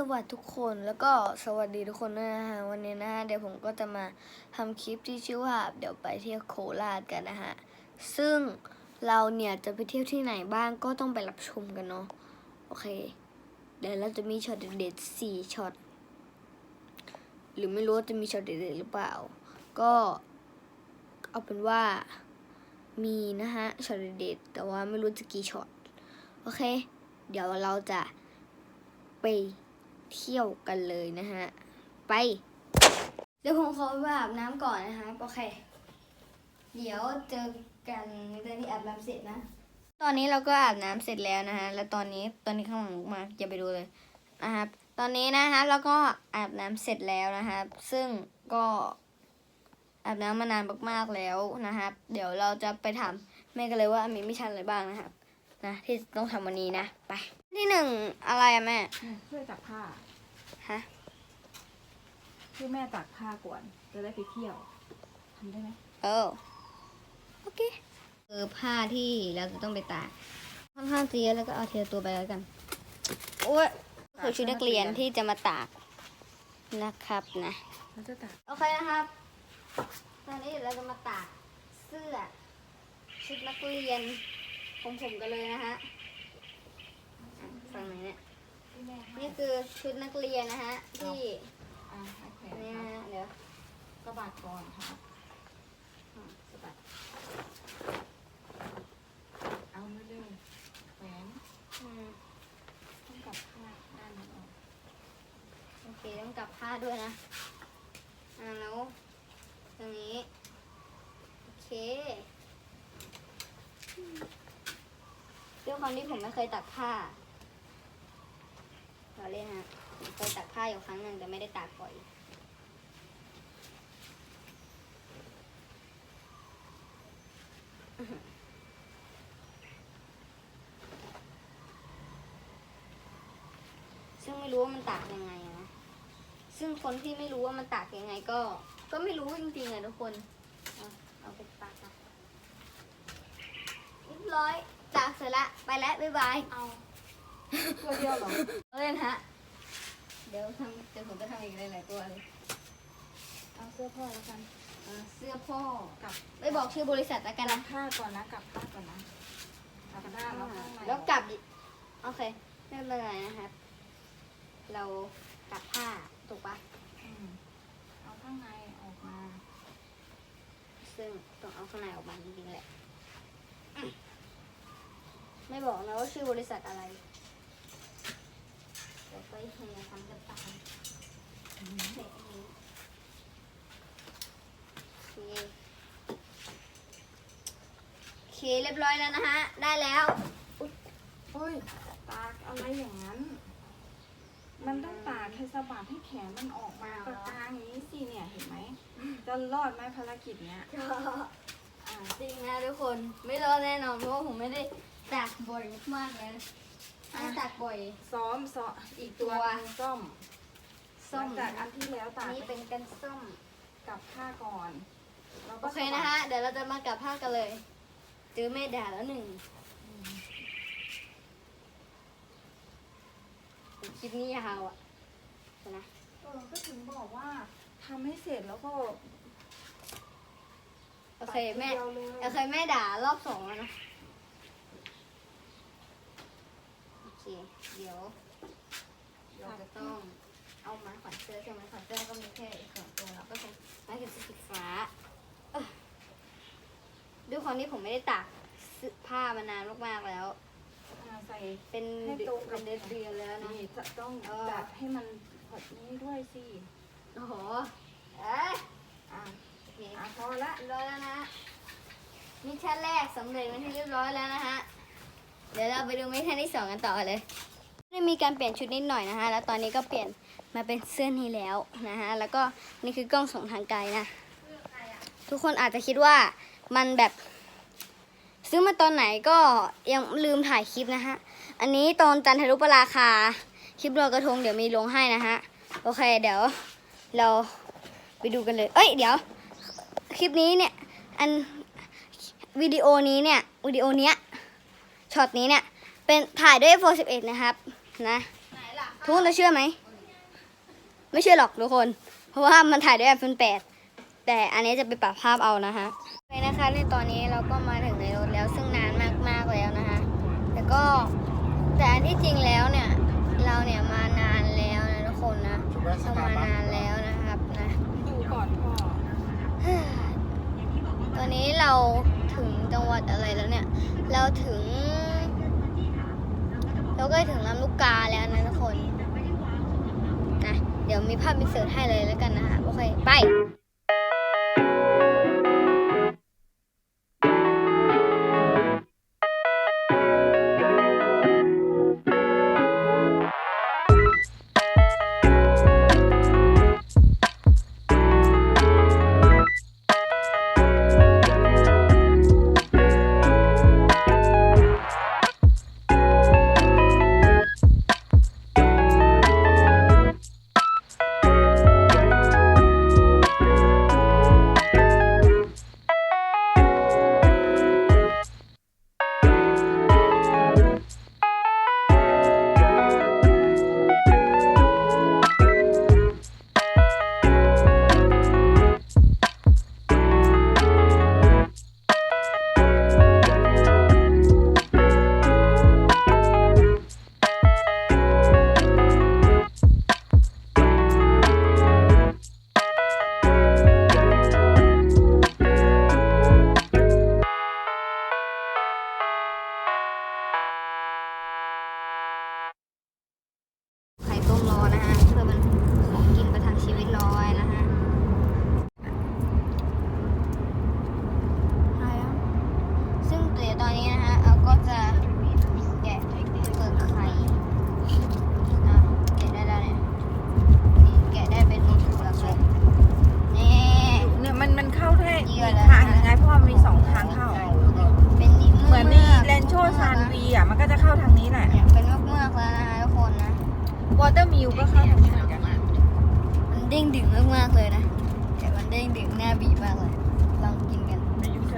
สวัสดิ์ทุกคนแล้วก็สวัสดีทุกคนด้วยนะฮะวันนี้นะฮะเดี๋ยวผมก็จะมาทำคลิปที่ชื่อว่าเดี๋ยวไปเที่ยวโคราชกันนะฮะซึ่งเราเนี่ยจะไปเที่ยวที่ไหนบ้างก็ต้องไปรับชมกันเนาะโอเค เดี๋ยวเราจะมีช็อตเด็ดๆสี่ช็อตหรือไม่รู้จะมีช็อตเด็ดๆหรือเปล่า ก็เอาเป็นว่ามีนะฮะช็อตเด็ดๆแต่ว่าไม่รู้จะกี่ช็อตโอเค เดี๋ยวเราจะไป เที่ยวกันเลยนะฮะ ไป เดี๋ยวผมขอไปอาบน้ำก่อนนะฮะ โอเค เดี๋ยวเจอกันตอนที่อาบน้ำเสร็จนะ ตอนนี้เราก็อาบน้ำเสร็จแล้วนะฮะ แล้วตอนนี้ตอนนี้ข้างหลังมาอย่าไปดูเลยนะครับตอนนี้นะฮะเราก็อาบน้ำเสร็จแล้วนะครับ ซึ่งก็อาบน้ำมานานมากๆแล้วนะครับ เดี๋ยวเราจะไปถามแม่กันเลยว่ามีมิชชั่นอะไรบ้างนะครับ นะที่ต้องทำวันนี้นะ ไป ที่หนึ่งอะไรอะแม่ ช่วยตักผ้า ฮะ ช่วยแม่ตักผ้าก่อน จะได้ไปเที่ยวทำได้ไหมเออ โอเคเออผ้าที่เราจะต้องไปตากค่อนข้างจะเยอะแล้วก็เอาเทีละตัวไปแล้วกัน โอ้ยคือชุดนักเรียนที่จะมาตากนะครับนะ เราจะตักโอเคนะครับ ตอนนี้เราจะมาตากเสื้อ ชุดนักเรียนของผมกันเลยนะฮะอะ ฝั่งไหนเนี่ย ที่แม่ให้นี่คือชุดนักเรียนนะฮะ ที่อ่าให้แขวนนี่คนะรับฮะเดี๋ยวกระบาดก่อนครับ อะสะบัดเอาเร็วๆแขวนอืมต้องกับผ้าด้านนี้ออกโอเคต้องกลับผ้าด้วยนะ อ่าแล้วตรงนี้ โอเคด้วยความที่ผมไม่เคยตักผ้า เราเล่นฮะเคยตักผ้าอยู่ครั้งหนึ่งแต่ไม่ได้ตากบ่อยซึ่งไม่รู้ว่ามันตากยังไงนะซึ่งคนที่ไม่รู้ว่ามันตากยังไงก็ ก็ไม่รู้จริงๆอะทุกคนเอาเอาไปตากนะเรียบร้อยตากเสร็จละไปแล้วบ๊ายบายเอาตัวเดียวเหรอ เอาเลยนะฮะ เดี๋ยวทำเดี๋ยวผมจะทำอีกหลายๆตัวเลยเอาเสื้อพ่อแล้วกันอ่าเสื้อพ่อกับไม่บอกชื่อบริษัทแล้วกันกันะบผ้าก่อนนะกับผ้าก่อนนะกับผ้าแล้วข้างในแล้วกลับอีกโอเคไม่เป็นไรนะครับ เรากลับผ้าถูกปะอืมเอาข้างในออกมา ซึ่งต้องเอาข้างในออกมาจริงๆแหละอืมไม่บอกนะว่าชื่อบริษัทอะไร เดี๋ยวไปเฮียทำกันตามเด็กนี้โอเคเรียบร้อยแล้วนะฮะ ได้แล้วเฮ้ยตากอะไรอย่างนั้น มันต้องตากให้สะบัดให้แขนมันออกมาอ๋อกลางอย่างนี้สิเนี่ยเห็นไหม จะรอดไหมภารกิจเนี้ยจริงนะทุกคน ไม่รอดแน่นอนเพราะว่าผมไม่ได้ตากบ่อยมากเลย ถ้าตากบ่อย ซ้อมซ้อมอีกตัวตัว หนึ่งส้มส้มหลังจากอันที่แล้วอัตานกนี้เป็นกันส้มกับผ้าก่อนแล้วโอก็เคนะฮะเดี๋ยวเราจะมากลับภาคกันเลย เจอแม่ด่าแล้วหนึ่งคลิปนี้ยาวอะเดี๋ยวนะเออก็ถึงบอกว่าทำให้เสร็จแล้วก็โอเคแม่ ตัดทีดียวเลย โอเคแม่ด่ารอบสองแล้วนะโอ เคเดี๋ยวเราจะต้องเอาไม้ขวัญเสื้อใช่ไหมขวัญเสื้อก็มีแค่อีกสองตัวแล้วก็ใช้ไม้ขีดสีฟ้าเอ้อด้วยความที่ผมไม่ได้ตากเสื้อผ้ามานานมากๆแล้วอ่าใส่เป็นให้เดืตรงกัอบนเดือนเดือนแล้วนะนี่จะต้องเออจัดให้มันแบบนี้ด้วยสิโอ้โหเอ้ยอะโอเคอะพอละเรียบร้อยแล้วนะมิชชั่นแรกสำเร็จเป็นที่เรียบร้อยแล้วนะฮะเดี๋ยวเราไปดูมิชชั่นที่สองกันต่อเลย ได้มีการเปลี่ยนชุดนิดหน่อยนะฮะ แล้วตอนนี้ก็เปลี่ยนมาเป็นเสื้อนี้แล้วนะฮะ แล้วก็นี่คือกล้องส่องทางไกลนะ ทุกคนอาจจะคิดว่ามันแบบ ซื้อมาตอนไหนก็ยังลืมถ่ายคลิปนะฮะ อันนี้ตอนจันทรุปราคา คลิปลอยกระทงเดี๋ยวมีลงให้นะฮะ โอเคเดี๋ยวเราไปดูกันเลย เอ้ยเดี๋ยว คลิปนี้เนี่ย อันวิดีโอนี้เนี่ยวิดีโอเนี้ยช็อตนี้เนี่ยเป็นถ่ายด้วย iPhone 11 นะครับ นะทุกคนจะเชื่อไหม ไม่เชื่อหรอกทุกคน เพราะว่ามันถ่ายด้วย iPhone 8 แต่อันนี้จะไปปรับภาพเอานะฮะโอเคนะคะในตอนนี้เราก็มาถึงในรถแล้วซึ่งนานมากๆแล้วนะฮะแต่ก็แต่อันที่จริงแล้วเนี่ย เราเนี่ยมานานแล้วนะทุกคนนะเรามานานแล้วนะครับนะดูก่อนพ่อตอนนี้เราถึงจังหวัดอะไรแล้วเนี่ย เราถึง ก็ถึงลำลูกกาแล้วนะทุกคนนะเดี๋ยวมีภาพมิเสิร์ให้เลยแล้วกันนะฮะโอเค ไป เด้งดึงมากๆเลยนะแต่มันเด้งดึงหน้าบีบมากเลยลองกินกัน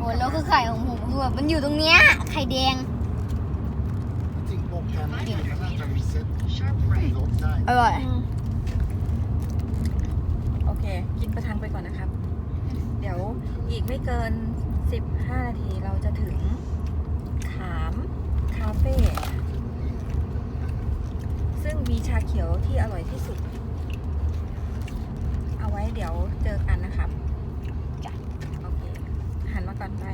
โอ้แล้วคือไข่ของผมคือแบบมันอยู่ตรงเนี้ยไข่แดงจริงโปรแกรมเนี่ยมันน่าจะรีเซ็ตลบได้อร่อยโอเค กินประทังไปก่อนนะครับ เดี๋ยวอีกไม่เกิน 15 นาทีเราจะถึงขามคาเฟ่ซึ่งมีชาเขียวที่อร่อยที่สุด เอาไว้เดี๋ยวเจอกันนะครับจ้ะโอเค หันมาก่อนไป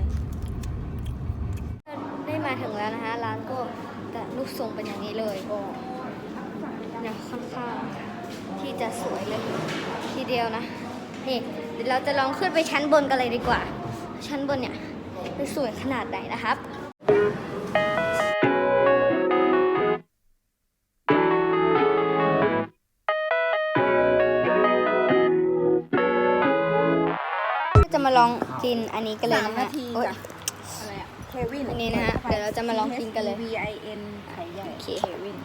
ได้มาถึงแล้วนะคะ ร้านก็จะรูปทรงเป็นอย่างนี้เลยก็เนี่ยค่อนข้างที่จะสวยเลยทีเดียวนะ นี่เดี๋ยวเราจะลองขึ้นไปชั้นบนกันเลยดีกว่า ชั้นบนเนี่ยจะสวยขนาดไหนนะครับ มาลองกินอันนี้กันเลยสามนะนาฮะทีโอ๊ย จ้ะอะไรอะเควินอันนี้นะฮะเดี๋ยวเราจะมาลองกินกันเลย V I N ไข่ใหญ่โอเคเควิน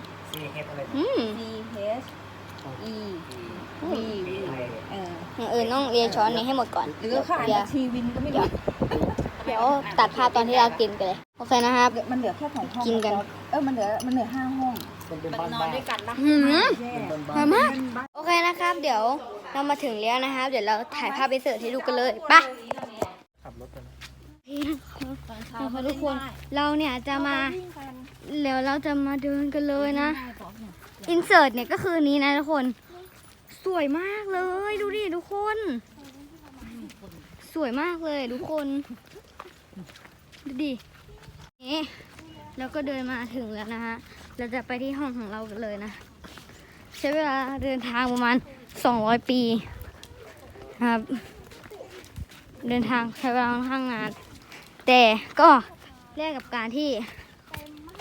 อืม C H E V เอออย่างอื่นต้องเรียนช้อนนี้ให้หมดก่อน หรือเขาอ่านเดี๋ยวว่าทีวินก็ไม่รู้เดี๋ยวตัดภาพตอนที่เรากินกันเลย โอเคนะครับ มันเหลือแค่ของห้องกินกัน เออมันเหลือมันเหลือห้าห้องมันเป็นบ้านบ้านหืม แย่เป็นมาบ้านมาก โอเคนะครับ เดี๋ยว เรามาถึงแล้วนะครับเดี๋ยวเราถ่ายภาพไปเสิร์ฟให้ดูกันเลยไปขับรถไปนทุกคนเราเนี่ยจะมาเดี๋ยวเราจะมาเดินกันเลยนะอินเสิร์ตเนี่ยก็คือนี้นะทุกคน สวยมากเลยดูดิทุกคน สวยมากเลยทุกคนดูดินี่เราก็เดินมาถึงแล้วนะฮะ เราจะไปที่ห้องของเรากันเลยนะ ใช้เวลาเดินทางประมาณ 200ปีนะครับ เดินทางใช้เวลาค่อนข้างนาน แต่ก็แลกกับการที่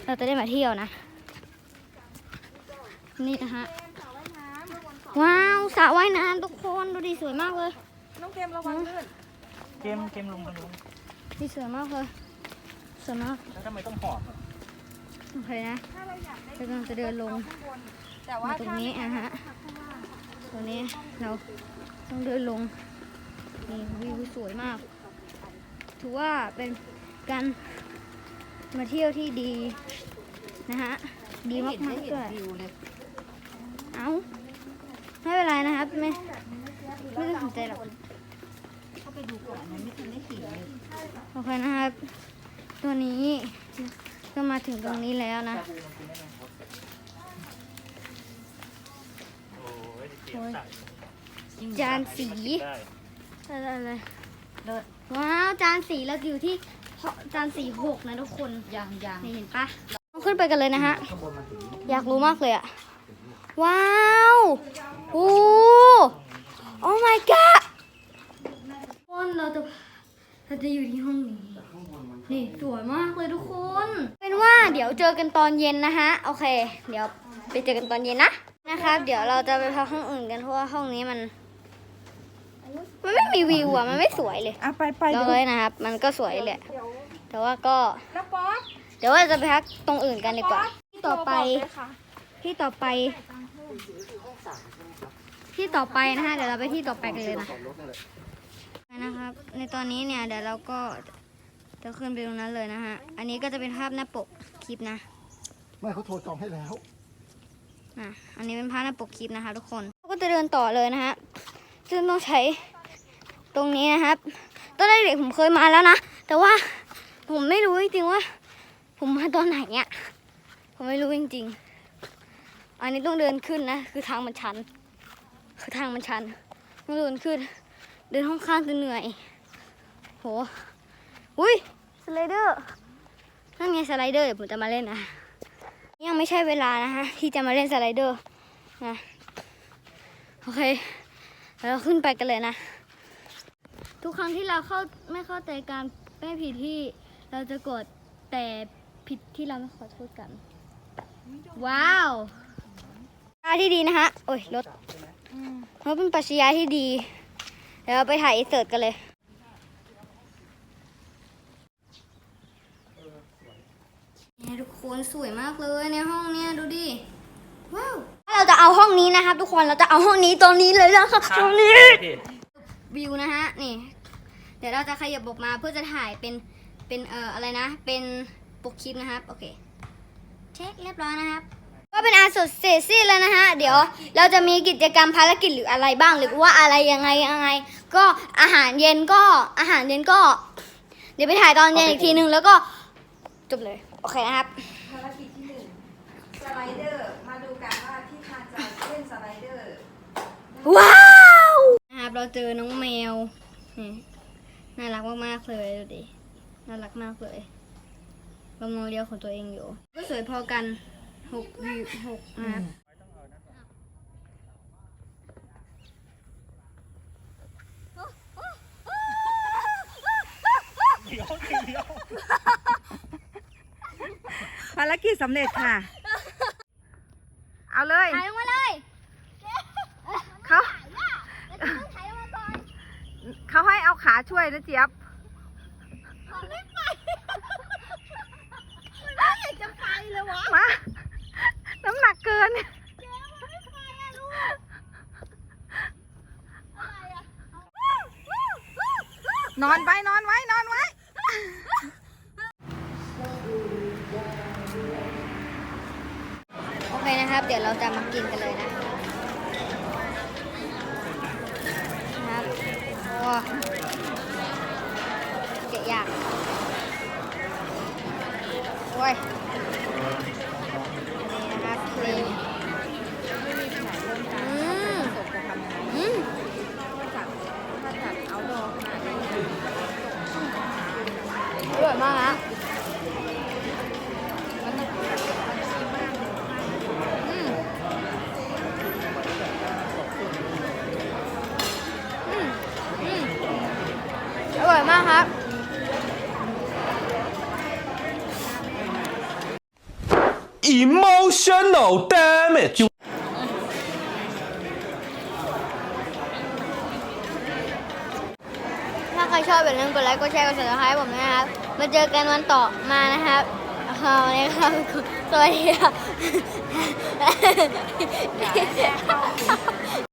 เราจะได้มาเที่ยวนะ นี่นะฮะ ว้าวสระว่ายน้ำทุกคนดูดิสวยมากเลย น้องเกมระวังลื่นเกมเกมลงมาดูนี่สวยมากเลยสวยมากแล้วทำไมต้องหอบอะโอเคนะเรากำลังจะเดินลงแต่ว่ามาตรงนี้นะฮะ ตรงนี้เราต้องเดินลงนี่วิวสวยมาก ถือว่าเป็นการมาเที่ยวที่ดีนะฮะ ดีมากๆด้วยไม่ไม่ต้องสนใจหรอกเข้าไปดูก่อนมันไม่ทันได้ขี่เลยโอเคนะครับ ตัวนี้ก็มาถึงตรงนี้แล้วนะ จานสีได้อะไรอะไรเลิศว้าวจานสีเราอยู่ที่จานสีหกนะทุกคนยังยังนี่เห็นปะต้องขึ้นไปกันเลยนะฮะข้างบนมันถึงอยากรู้มากเลยอะว้าวโอ้โอ้ my god ทุกคนเราจะเราจะอยู่ที่ห้องนี้นี่สวยมากเลยทุกคน เป็นว่าเดี๋ยวเจอกันตอนเย็นนะฮะ โอเค เดี๋ยวไปเจอกันตอนเย็นนะ นะครับ เดี๋ยวเราจะไปพักห้องอื่นกันเพราะว่าห้องนี้มัน มันไม่มีวิวอะมันไม่สวยเลยอะไปไปเราดูเลยนะครับ มันก็สวยแหละ แต่ว่าก็ แล้วป๊อปเดี๋ยวว่าจะไปพักตรงอื่นกันดีกว่า ที่ต่อไป ที่ต่อไป ที่ต่อไปนะฮะ เดี๋ยวเราไปที่ต่อไปกันเลยนะจอดรถนั่นแหละนะครับ ในตอนนี้เนี่ยเดี๋ยวเราก็จะขึ้นไปตรงนั้นเลยนะฮะ อันนี้ก็จะเป็นภาพหน้าปกคลิปนะ ไม่เขาโทรจองให้แล้ว อะอันนี้เป็นภาพหน้าปกคลิปนะคะ ทุกคนก็จะเดินต่อเลยนะฮะซึ่งต้องใช้ตรงนี้นะครับ ตอนเด็กๆผมเคยมาแล้วนะ แต่ว่าผมไม่รู้จริงๆว่า ผมมาตอนไหนเนี่ยผมไม่รู้จริง ๆ อันนี้ต้องเดินขึ้นนะ คือทางมันชัน คือทางมันชัน ต้องเดินขึ้น เดินห้องข้างจะเหนื่อย โห อุ้ยสไลเดอร์นั่นไงสไลเดอร์เดี๋ยวผมจะมาเล่นนะ ยังไม่ใช่เวลานะฮะ ที่จะมาเล่นสไลเดอร์นะโอเคแล้วเราขึ้นไปกันเลยนะ ทุกครั้งที่เราเข้าไม่เข้าใจการไม่ผิดที่เราจะกดแต่ผิดที่เราไม่ขอโทษกัน ว้าวปรัชญาที่ดีนะฮะ โอ้ยรถรถเป็นปรัชญาที่ดีเดี๋ยวเราไปถ่ายอินเสิร์ตกันเลย เนี่ยทุก คนสวยมากเลยในห้องเนี้ยดูดิว้าวเราจะเอาห้องนี้นะครับ ทุกคนเราจะเอาห้องนี้ตรงนี้เลยนะครับตรงนี้วิวนะฮะนี่ เดี๋ยวเราจะขยับออกมาเพื่อจะถ่ายเป็นเป็นเอ่ออะไรนะ เป็นปกคลิปนะครับโอเคเช็คเรียบร้อยนะครับก็เป็นอาสุดเสร็จสิ้นแล้วนะฮะเดี๋ยวเราจะมีกิจกรรมภารกิจหรืออะไรบ้างหรือว่าอะไรยังไงยังไง ก็อาหารเย็นก็อาหารเย็นก็ เดี๋ยวไปถ่ายตอนเย็นอีกทีนึงแล้วก็จบเลย โอเคนะครับ ภารกิจที่หนึ่งส ไลเดอร์ มาดูกันว่าที่ทานจะเล่นสไลเดอร์ ว้าวนะครับเราเจอน้องแมวนี่น่ารักมากๆเลยดูดิน่ารักมากเลยกำลังเลี้ยวของตัวเองอยู่ ก็สวยพอกันหกวิวหกนะครับเดี๋ยวเดี๋ยวภารกิจสำเร็จค่ะ เอาเลยถ่ายลงมาเลยเขาถ่ายลงมาก่อนเขาให้เอาขาช่วยนะเจี๊ยบไม่ไปไม่อยากจะไปเลยวะ มา น้ำหนักเกิน ไม่ไปอะลูกอะไรอะ นอนไปนอนไว้นอนไว้ โอเคนะครับ เดี๋ยวเราจะมากินกันเลยนะนะครับโอ้เกะยาก โอ้ยนี่นะครับนี่อืมอืมถ้าจัดเอาดอกมาให้อร่อยมากนะอืมอืมอืมอร่อยมากครับ emotional damage ถ้าใครชอบอย่าลืมกดไลค์ กดแชร์ กดติดตามให้ผมนะครับ มาเจอกันวันต่อมานะครับเอาวันนี้ครับสวัสดีครับ